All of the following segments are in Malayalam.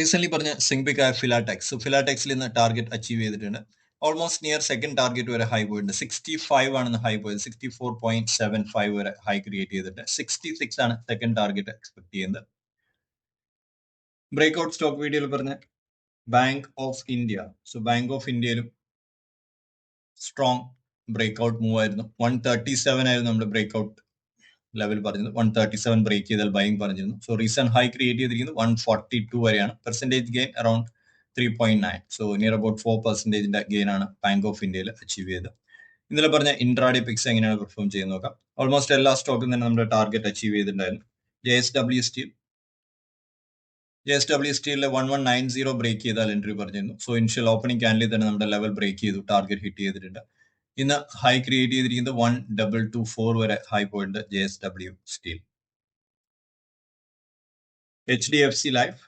റീസെന്റ് പറഞ്ഞ സിംഗ്ബിക് ആയ ഫിലാടെക്സ് ഫിലാടെക്സിൽ നിന്ന് ടാർഗറ്റ് അച്ചീവ് ചെയ്തിട്ടുണ്ട്. ഓൾമോസ്റ്റ് നിയർ സെക്കൻഡ് ടാർഗറ്റ് വരെ ഹൈ പോയിട്ടുണ്ട്. സിക്സ്റ്റി ഫൈവ് ആണ് ഹൈ പോയത്. Sixty four point seven five വരെ ഹൈ ക്രിയേറ്റ് ചെയ്തിട്ട് സിക്സ്റ്റി സിക്സ് ആണ് സെക്കൻഡ് ടാർഗറ്റ് എക്സ്പെക്ട് ചെയ്യുന്നത്. ബ്രേക്ക് ഔട്ട് സ്റ്റോക്ക് വീഡിയോയിൽ പറഞ്ഞ Bank of India so Bank of ഇന്ത്യയിലും സ്ട്രോങ് ബ്രേക്ക് ഔട്ട് മൂവ് ആയിരുന്നു. വൺ തേർട്ടി സെവൻ ആയിരുന്നു നമ്മുടെ ബ്രേക്ക് ഔട്ട് ലെവൽ പറഞ്ഞിരുന്നു. വൺ തേർട്ടി സെവൻ ബ്രേക്ക് ചെയ്താൽ ബൈങ് പറഞ്ഞിരുന്നു. സോ റീസെന്റ് ഹൈ ക്രിയേറ്റ് ചെയ്തിരിക്കുന്നത് വൺ ഫോർട്ടി ടു വരെയാണ് percentage gain around three point nine so near about four പെർസെന്റേജിന്റെ gain ആണ് ബാങ്ക് ഓഫ് ഇന്ത്യയിൽ അച്ചീവ് ചെയ്തത്. ഇന്നലെ പറഞ്ഞ ഇൻട്രാഡി പിക്സ് എങ്ങനെയാണ് പെർഫോം ചെയ്യുന്നത് നോക്കാം. ഓൾമോസ്റ്റ് എല്ലാ സ്റ്റോക്കും തന്നെ നമ്മുടെ ടാർഗറ്റ് അച്ചീവ് ചെയ്തിട്ടുണ്ടായിരുന്നു. J S W steel J S W സ്റ്റീലിലെ one one nine zero break ചെയ്താൽ എൻട്രി പറഞ്ഞിരുന്നു. സോ ഇനിഷ്യൽ ഓപ്പണിംഗ് ക്യാൻഡിൽ തന്നെ നമ്മുടെ ലെവൽ ബ്രേക്ക് ചെയ്തു. ടാർഗറ്റ് ഹിറ്റ് ചെയ്തിട്ടുണ്ട്. ഇന്ന് ഹൈ ക്രിയേറ്റ് ചെയ്തിരിക്കുന്നത് വൺ ഡബിൾ ടു ഫോർ വരെ high point J S W steel H D F C life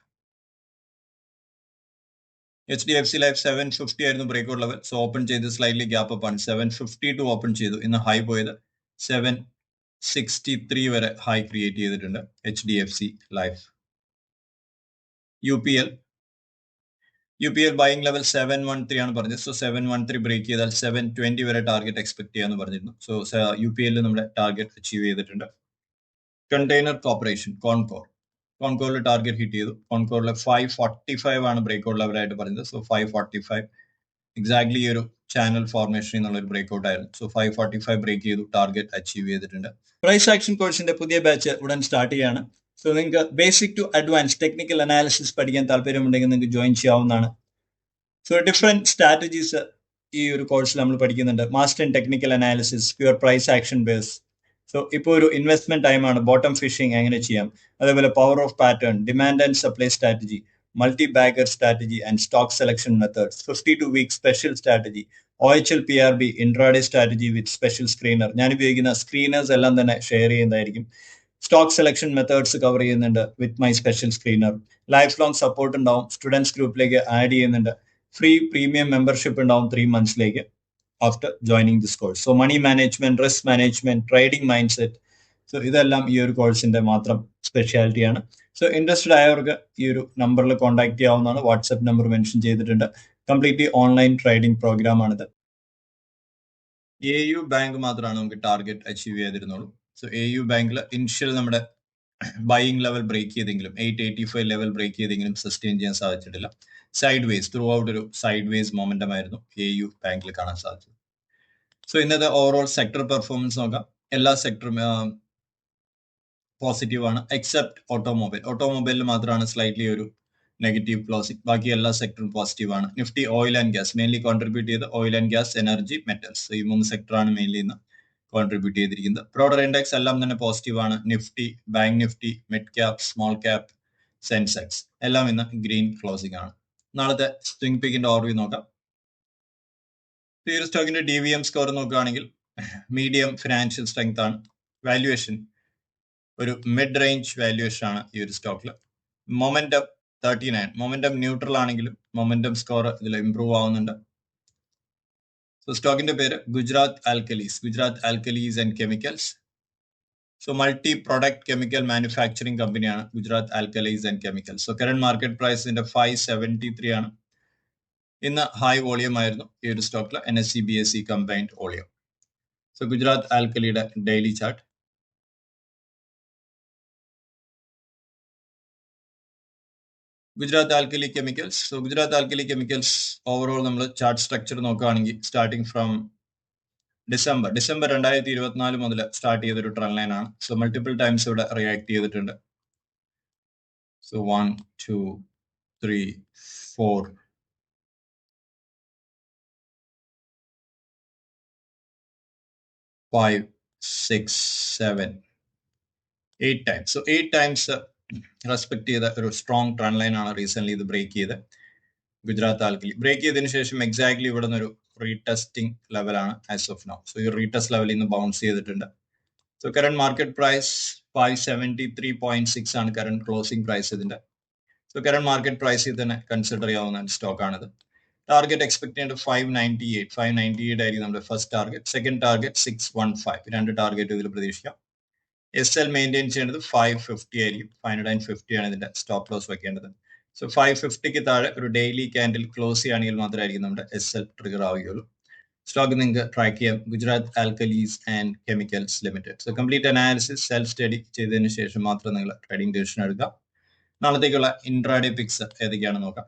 H D F C life seven fifty ആയിരുന്നു break out level so open ചെയ്ത് സ്ലൈറ്റ്ലി ഗ്യാപ്പ് അപ്പ് ആണ്. സെവൻ ഫിഫ്റ്റി ടു ഓപ്പൺ ചെയ്തു. ഇന്ന് ഹൈ പോയത് സെവൻ സിക്സ്റ്റി ത്രീ വരെ ഹൈ ക്രിയേറ്റ് ചെയ്തിട്ടുണ്ട് H D F C life U P L U P L buying level seven one three ആണ് പറഞ്ഞത്. So seven one three break ചെയ്താൽ സെവൻ ട്വന്റി വരെ ടാർഗറ്റ് എക്സ്പെക്ട് ചെയ്യാന്ന് പറഞ്ഞിരുന്നു. സോ യു പി എല്ലിൽ നമ്മുടെ ടാർഗറ്റ് അച്ചീവ് ചെയ്തിട്ടുണ്ട്. കണ്ടെയ്നർ കോർപ്പറേഷൻ കോൺകോർ കോൺകോറിൽ ടാർഗറ്റ് ഹിറ്റ് ചെയ്തു. കോൺകോറിൽ ഫൈവ് ഫോർട്ടി ഫൈവ് ആണ് ബ്രേക്ക് ഔട്ട് ലെവലായിട്ട് പറഞ്ഞത്. So five forty five exactly ഈ ഒരു ചാനൽ ഫോർമേഷൻ എന്നുള്ള ഒരു ബ്രേക്ക് ഔട്ട് ആയിരുന്നു. So five forty five break ചെയ്തു ടാർഗറ്റ് അച്ചീവ് ചെയ്തിട്ടുണ്ട്. പ്രൈസ് ആക്ഷൻ കോഴ്സിന്റെ പുതിയ ബാച്ച് ഉടൻ സ്റ്റാർട്ട് ചെയ്യാണ്. സോ നിങ്ങൾക്ക് basic to advance technical analysis പഠിക്കാൻ താല്പര്യമുണ്ടെങ്കിൽ നിങ്ങൾക്ക് ജോയിൻ ചെയ്യാവുന്നതാണ്. സോ ഡിഫറെന്റ് സ്ട്രാറ്റജീസ് ഈ ഒരു കോഴ്സിൽ നമ്മൾ പഠിക്കുന്നുണ്ട്. Master in technical analysis pure price action base so ഇപ്പോൾ ഒരു ഇൻവെസ്റ്റ്മെന്റ് ടൈമാണ് ബോട്ടം ഫിഷിംഗ് എങ്ങനെ ചെയ്യാം? അതേപോലെ power of pattern demand and supply strategy multi bagger strategy and stock selection methods fifty two week special strategy O H L P R B intraday strategy with special screener ഞാൻ ഉപയോഗിക്കുന്ന സ്ക്രീനേഴ്സ് എല്ലാം തന്നെ ഷെയർ ചെയ്യുന്നതായിരിക്കും. സ്റ്റോക്ക് സെലക്ഷൻ മെത്തേഡ്സ് കവർ ചെയ്യുന്നുണ്ട് with my special screener life long support ഉണ്ടാവും സ്റ്റുഡൻസ് ഗ്രൂപ്പിലേക്ക് ആഡ് ചെയ്യുന്നുണ്ട്. ഫ്രീ പ്രീമിയം മെമ്പർഷിപ്പ് ഉണ്ടാവും three മന്ത്സിലേക്ക് after joining this course so money management risk management trading mind set so ഇതെല്ലാം ഈ ഒരു കോഴ്സിന്റെ മാത്രം സ്പെഷ്യാലിറ്റിയാണ് സോ ഇൻട്രസ്റ്റഡ് ആയവർക്ക് ഈ ഒരു നമ്പറിൽ കോൺടാക്ട് ചെയ്യാവുന്നതാണ്. വാട്സ്ആപ്പ് നമ്പർ മെൻഷൻ ചെയ്തിട്ടുണ്ട്. കംപ്ലീറ്റ്ലി ഓൺലൈൻ ട്രേഡിംഗ് പ്രോഗ്രാം ആണിത്. എ യു ബാങ്ക് മാത്രമാണ് നമുക്ക് ടാർഗറ്റ് അച്ചീവ് ചെയ്തിരുന്നുള്ളൂ. സോ എ യു ബാങ്കിൽ ഇനിഷ്യൽ നമ്മുടെ ബൈയിങ് ലെവൽ ബ്രേക്ക് ചെയ്തെങ്കിലും eight eighty five level break ചെയ്തെങ്കിലും സസ്റ്റെയിൻ ചെയ്യാൻ സാധിച്ചിട്ടില്ല. സൈഡ് വേസ് ത്രൂ ഔട്ട് ഒരു സൈഡ് വേസ് മൊമെന്റം ആയിരുന്നു എ യു ബാങ്കിൽ കാണാൻ സാധിച്ചത്. സോ ഇന്നത്തെ ഓവറോൾ സെക്ടർ പെർഫോമൻസ് നോക്കാം. എല്ലാ സെക്ടറും പോസിറ്റീവ് ആണ് എക്സെപ്റ്റ് ഓട്ടോമൊബൈൽ ഓട്ടോമൊബൈലിൽ മാത്രമാണ് സ്ലൈറ്റ്ലി ഒരു നെഗറ്റീവ് ക്ലോസിംഗ് ബാക്കി എല്ലാ സെക്ടറും പോസിറ്റീവ് ആണ്. Nifty oil and gas mainly contribute ചെയ്ത് oil and gas energy metals ഈ മൂന്ന് സെക്ടറാണ് മെയിൻലി ഇന്ന് കോൺട്രിബ്യൂട്ട് ചെയ്തിരിക്കുന്നത്. ബ്രോഡർ ഇൻഡെക്സ് എല്ലാം തന്നെ പോസിറ്റീവ് ആണ്. Nifty bank Nifty mid cap small cap Sensex എല്ലാം ഇന്ന് ഗ്രീൻ ക്ലോസിംഗ് ആണ്. നാളത്തെ സ്വിംഗ് പിക്കിന്റെ ഓർവ്യൂ നോക്കാം. ഈ സ്റ്റോക്കിന്റെ ഡി വി എം സ്കോർ നോക്കുകയാണെങ്കിൽ മീഡിയം ഫിനാൻഷ്യൽ സ്ട്രെങ്ത് ആണ്. വാല്യുവേഷൻ ഒരു മിഡ് റേഞ്ച് വാല്യുവേഷൻ ആണ് ഈ ഒരു സ്റ്റോക്കിൽ momentum thirty nine momentum neutral ആണെങ്കിലും മൊമെന്റം സ്കോർ ഇതിൽ ഇംപ്രൂവ് ആവുന്നുണ്ട്. സോ സ്റ്റോക്കിന്റെ പേര് Gujarat Alkalies. Gujarat Alkalies and Chemicals. So multi product chemical manufacturing കമ്പനിയാണ് Gujarat Alkalies and Chemicals. So current market പ്രൈസിന്റെ five seventy three ആണ്. ഇന്ന് ഹൈ വോളിയം ആയിരുന്നു ഈ ഒരു സ്റ്റോക്കിൽ N S E B S E combined volume so Gujarat ആൽക്കലിയുടെ daily chart Gujarat Alkali Chemicals so Gujarat Alkali Chemicals overall നമ്മൾ ചാർട്ട് സ്ട്രക്ചർ നോക്കുകയാണെങ്കിൽ സ്റ്റാർട്ടിംഗ് ഫ്രം ഡിസംബർ ഡിസംബർ രണ്ടായിരത്തി ഇരുപത്തിനാല് മുതൽ സ്റ്റാർട്ട് ചെയ്തൊരു ട്രെൻഡ് ലൈൻ ആണ്. സോ മൾട്ടിപ്പിൾ ടൈംസ് ഇവിടെ റിയാക്ട് ചെയ്തിട്ടുണ്ട്. So one two three four five six seven eight times so eight times respect ചെയ്ത ഒരു സ്ട്രോങ് ട്രെൻഡ് ലൈൻ ആണ് റീസെന്റ് ഇത് ബ്രേക്ക് ചെയ്ത്. ഗുജറാത്ത് ആൽക്കലി ബ്രേക്ക് ചെയ്തതിനു ശേഷം എക്സാക്ട്ലി ഇവിടെ നിന്ന് ഒരു റീടെസ്റ്റിംഗ് ലെവലാണ് ആസ് ഓഫ് നൗ സോ ഈ റീടെസ്റ്റ് ലെവലിൽ നിന്ന് ബൗൺസ് ചെയ്തിട്ടുണ്ട്. So current market price five seventy three point six ആണ് കറണ്ട് ക്ലോസിംഗ് പ്രൈസ് ഇതിന്റെ സോ കറണ്ട് മാർക്കറ്റ് പ്രൈസിൽ തന്നെ കൺസിഡർ ചെയ്യാവുന്ന സ്റ്റോക്ക് ആണിത്. ടാർഗറ്റ് എക്സ്പെക്ട് ചെയ്യേണ്ട five ninety eight five ninety eight ആയിരിക്കും നമ്മുടെ first target second target six one five രണ്ട് ടാർഗറ്റ് ഇതിൽ പ്രതീക്ഷിക്കാം. എസ് എൽ മെയിന്റെയിൻ ചെയ്യേണ്ടത് ഫൈവ് ഫിഫ്റ്റി ആയിരിക്കും. ഫൈവ് ഹൺഡ്രഡ് ആൻഡ് ഫിഫ്റ്റി ആണ് ഇതിന്റെ സ്റ്റോപ്പ് ലോസ് വെക്കേണ്ടത്. സോ ഫൈവ് ഫിഫ്റ്റിക്ക് താഴെ ഒരു ഡെയിലി ക്യാൻഡിൽ ക്ലോസ് ചെയ്യുകയാണെങ്കിൽ മാത്രമായിരിക്കും നമ്മുടെ എസ് എൽ ട്രിഗർ ആവുകയുള്ളൂ. സ്റ്റോക്ക് നിങ്ങൾക്ക് ട്രാക്ക് ചെയ്യാം. Gujarat Alkalies and Chemicals Limited so complete analysis self study ചെയ്തതിന് ശേഷം മാത്രം നിങ്ങൾ ട്രേഡിംഗ് ഡിസിഷൻ എടുക്കുക. നാളത്തേക്കുള്ള ഇൻട്രാഡേ പിക്സ് ഏതൊക്കെയാണ് നോക്കാം.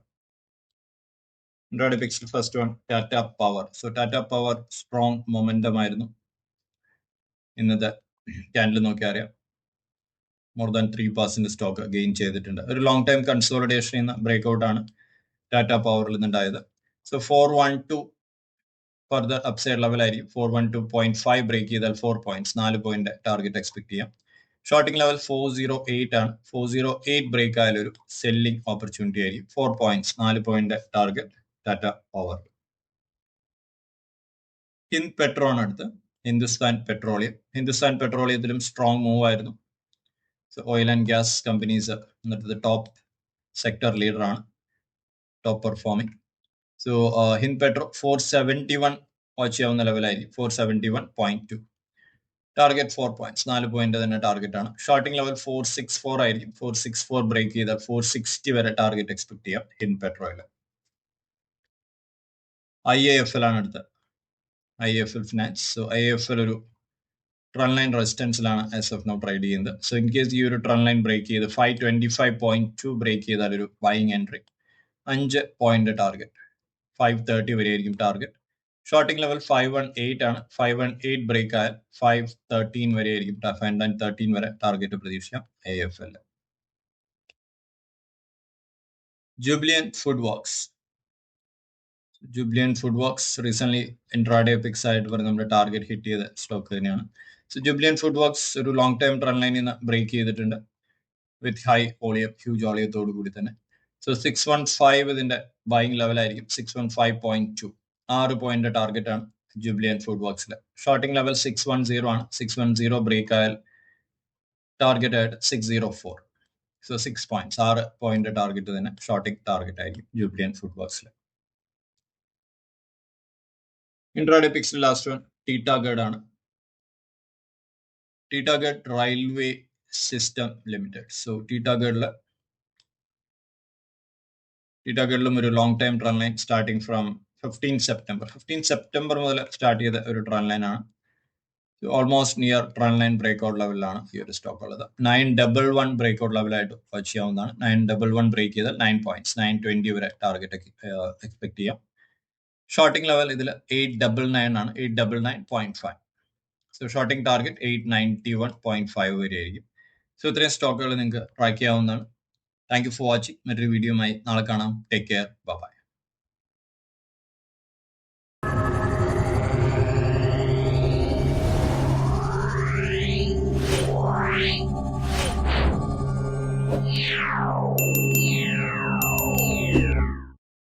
Intraday picks first one Tata power so Tata power strong momentum ആയിരുന്നു. ഇന്നത്തെ ക്യാൻഡിൽ നോക്കിയാൽ അറിയാം മോർ ദാൻ ത്രീ പാസിന്റെ സ്റ്റോക്ക് ഗെയിൻ ചെയ്തിട്ടുണ്ട്. ഒരു ലോങ് ടൈം കൺസോളിഡേഷൻ എന്ന ബ്രേക്ക് ഔട്ട് ആണ് ടാറ്റ പവറിൽ നിന്നുണ്ടായത്. So four one two further upside ലെവലായിരിക്കും four one two point five break ചെയ്താൽ ഫോർ പോയിന്റ്സ് നാല് പോയിന്റ് ടാർഗറ്റ് എക്സ്പെക്ട് ചെയ്യാം. Shorting level four zero eight ആണ്. ഫോർ സീറോ എയ്റ്റ് ബ്രേക്ക് ആയാലും ഒരു സെല്ലിംഗ് ഓപ്പർച്യൂണിറ്റി ആയിരിക്കും. ഫോർ പോയിന്റ്സ് നാല് point target Tata power in പെട്രോൺ അടുത്ത് ഹിന്ദുസ്ഥാൻ പെട്രോളിയം. ഹിന്ദുസ്ഥാൻ പെട്രോളിയത്തിലും സ്ട്രോങ് മൂവ് ആയിരുന്നു. ഓയിൽ ആൻഡ് ഗ്യാസ് കമ്പനീസ് എന്നിട്ട് ടോപ്പ് സെക്ടർ ലീഡർ ആണ്. Top performing so Hind petro four seventy one watch ചെയ്യാവുന്ന ലെവലായിരിക്കും four seventy one point two target four points നാല് പോയിന്റ് തന്നെ ടാർഗറ്റ് ആണ്. Shorting level four six four ആയിരിക്കും. ഫോർ സിക്സ് ഫോർ ബ്രേക്ക് ചെയ്താൽ ഫോർ സിക്സ്റ്റി വരെ ടാർഗറ്റ് എക്സ്പെക്ട് ചെയ്യാം ഹിൻ പെട്രോയിൽ ഐ എ എഫ് എൽ ആണ് അടുത്തത് I F L finance so I F L ഒരു ട്രൺ ലൈൻ റെസിസ്റ്റൻസിലാണ് എസ് എഫ് നോ ട്രേഡ് ചെയ്യുന്നത്. സോ ഇൻ കേസ് ഈ ഒരു ട്രൺ ലൈൻ ബ്രേക്ക് ചെയ്ത് five twenty five point two break ചെയ്താൽ ഒരു ബൈങ് എൻട്രി അഞ്ച് പോയിന്റ് ടാർഗറ്റ് ഫൈവ് തേർട്ടി വരെ ആയിരിക്കും target shorting level five one eight ആണ്. ഫൈവ് വൺ എയ്റ്റ് ബ്രേക്ക് ആയാൽ ഫൈവ് തേർട്ടീൻ വരെ ആയിരിക്കും ഫൈവ് ആൻഡ് തേർട്ടീൻ വരെ ടാർഗറ്റ് പ്രതീക്ഷിക്കാം A F L Jubilant Food Works Jubilant Food Works recent intraday picks ആയിട്ട് പറഞ്ഞ് നമ്മുടെ ടാർഗറ്റ് ഹിറ്റ് ചെയ്ത സ്റ്റോക്ക് തന്നെയാണ്. സോ ജുബ്ലിയൻ ഫുഡ് വർക്സ് ഒരു ലോങ് ടൈം ട്രൺ ലൈനിൽ നിന്ന് ബ്രേക്ക് ചെയ്തിട്ടുണ്ട് വിത്ത് ഹൈ ഓളിയം ഹ്യൂജ് ഓളിയത്തോടു കൂടി തന്നെ. സോ സിക്സ് വൺ ഫൈവ് ഇതിന്റെ buying ലെവലായിരിക്കും six one five point two ആറ് പോയിന്റ് ടാർഗറ്റ് ആണ് Jubilant Food വർക്സിൽ shorting level six one zero ആണ്. സിക്സ് വൺ സീറോ ബ്രേക്ക് ആയാൽ ടാർഗറ്റ് ആയിട്ട് six zero four so six points ആറ് പോയിന്റ് ടാർഗറ്റ് തന്നെ ഷോർട്ടിംഗ് ടാർഗറ്റ് ആയിരിക്കും ജുബ്ലിയൻ ഫുഡ് വർക്സിൽ ഇൻട്രാഡേ പിക്സിൽ ലാസ്റ്റ് വൺ ടീറ്റാഗഡ് ആണ്. Titagarh Railway System Limited so ടീറ്റാഗഡിൽ ടീറ്റാഗഡിലും ഒരു long time trend line starting from fifteen September fifteen September മുതൽ സ്റ്റാർട്ട് ചെയ്ത ഒരു ട്രൺ ലൈൻ ആണ്. Almost near trend line break out ലെവലിലാണ് ഈ ഒരു സ്റ്റോക്ക് ഉള്ളത്. Nine double one break out ലെവലായിട്ട് watch ചെയ്യാവുന്നതാണ്. നയൻ ഡബിൾ വൺ ബ്രേക്ക് ചെയ്ത് നയൻ പോയിന്റ്സ് നയൻ ട്വന്റി വരെ ടാർഗറ്റ് എക്സ്പെക്ട് ചെയ്യാം. ഷോർട്ടിംഗ് ലെവൽ ഇതിൽ എയ്റ്റ് ഡബിൾ നയൻ ആണ്. Eight double nine point five so shorting target eight ninety one point five വരെ ആയിരിക്കും സോ ഇത്രയും സ്റ്റോക്കുകൾ നിങ്ങൾക്ക് ട്രാക്ക് ചെയ്യാവുന്നതാണ്. താങ്ക് യു ഫോർ വാച്ചിങ് മറ്റൊരു വീഡിയോയുമായി നാളെ കാണാം. Take care bye Yeah.